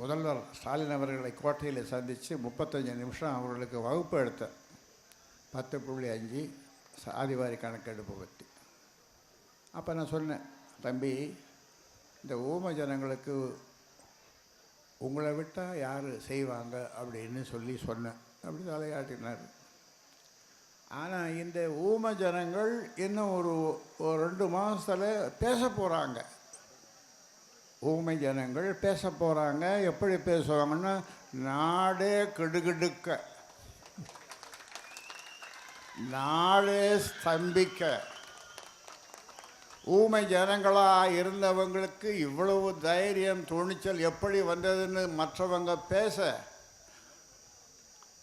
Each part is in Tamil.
முதல்வர் ஸ்டாலின் அவர்களை கோட்டையில் சந்தித்து முப்பத்தஞ்சு நிமிஷம் அவர்களுக்கு வகுப்பு எடுத்தேன் பத்து புள்ளி அஞ்சு சாதிவாரி கணக்கெடுப்பு பற்றி. அப்போ நான் சொன்னேன் தம்பி இந்த ஊம ஜனங்களுக்கு உங்களை விட்டால் யார் செய்வாங்க? அப்படின்னு சொல்லி சொன்னேன். அப்படி தலையாட்டினார். ஆனால் இந்த ஊம ஜனங்கள் இன்னும் ஒரு ஒரு ரெண்டு மாதத்தில் பேச போகிறாங்க ஊமை ஜனங்கள் பேச போகிறாங்க எப்படி பேசுவாங்கன்னா நாடே கிடுகிடுக்க. நாடே ஸ்தம்பிக்க. ஊமை ஜனங்களாக இருந்தவங்களுக்கு இவ்வளவு தைரியம் துணிச்சல் எப்படி வந்ததுன்னு மற்றவங்க பேச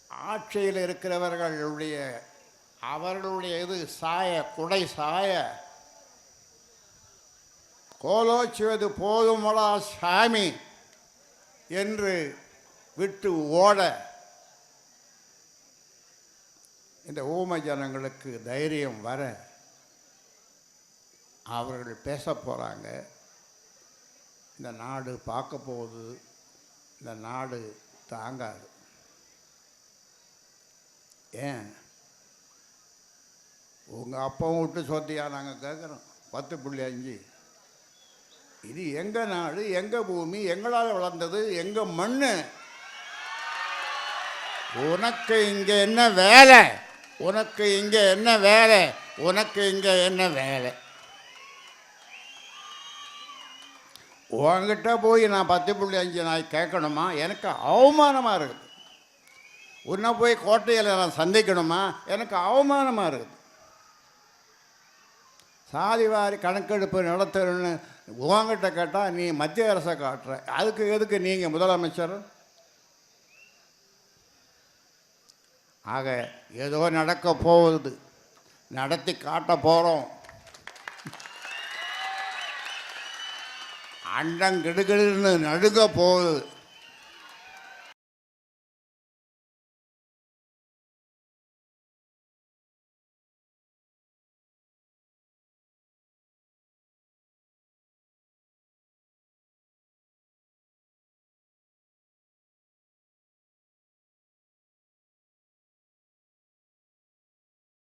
ஆட்சியில் இருக்கிறவர்களுடைய அவர்களுடைய இது சாய குடை சாய கோலோச்சுவது போதுமடா சாமி என்று விட்டு ஓட இந்த ஊமை ஜனங்களுக்கு தைரியம் வர அவர்கள் பேச போகிறாங்க இந்த நாடு பார்க்க போகுது. இந்த நாடு தாங்காது. ஏன்? உங்கள் அப்பாவும் விட்டு சொத்தியா நாங்கள் கேட்குறோம் பத்து புள்ளி அஞ்சு. இது எங்கள் நாடு எங்கள் பூமி எங்களால் வளர்ந்தது எங்கள் மண் உனக்கு இங்கே என்ன வேலை? உனக்கு இங்கே என்ன வேலை? உனக்கு இங்கே என்ன வேலை? உன்கிட்ட போய் நான் பத்து புள்ளி அஞ்சு நாய் கேட்கணுமா? எனக்கு அவமானமாக இருக்குது. உன்னை போய் கோட்டையில் நான் சந்திக்கணுமா? எனக்கு அவமானமாக இருக்குது. சாதிவாரி கணக்கெடுப்பு நடத்தணும்னு உங்ககிட்ட கேட்டால் நீ மத்திய அரசை காட்டுற. அதுக்கு எதுக்கு நீங்கள் முதலமைச்சர்? ஆக ஏதோ நடக்க போகுது. நடத்தி காட்ட போகிறோம் அண்டம் கிடுகிடுன்னு நடுங்க போகுது.